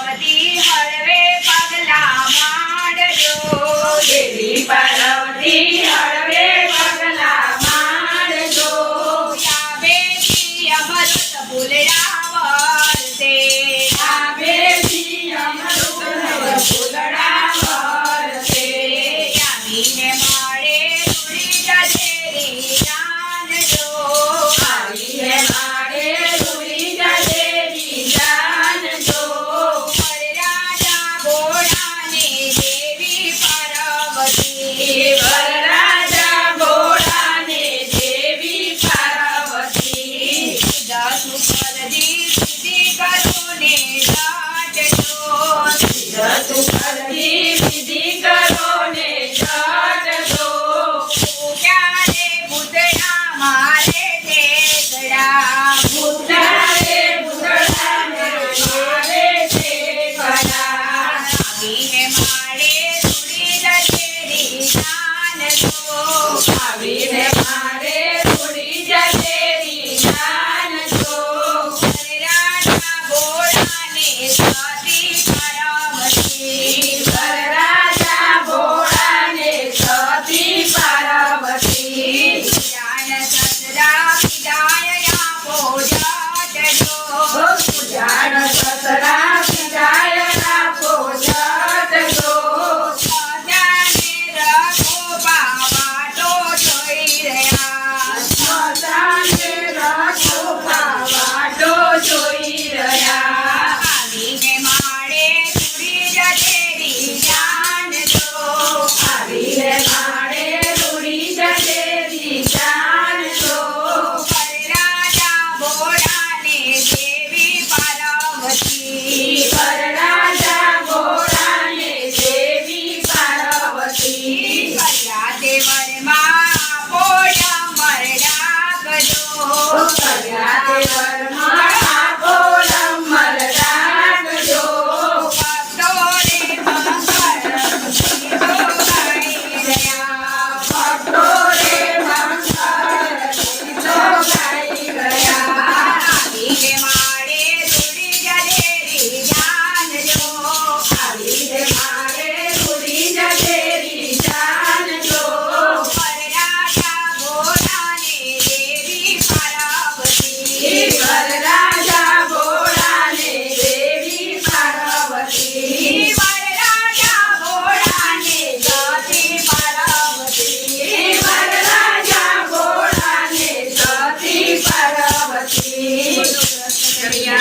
પાર્વતી હળવે પગલા માંડજો. દેવી Parvati Abre, remate.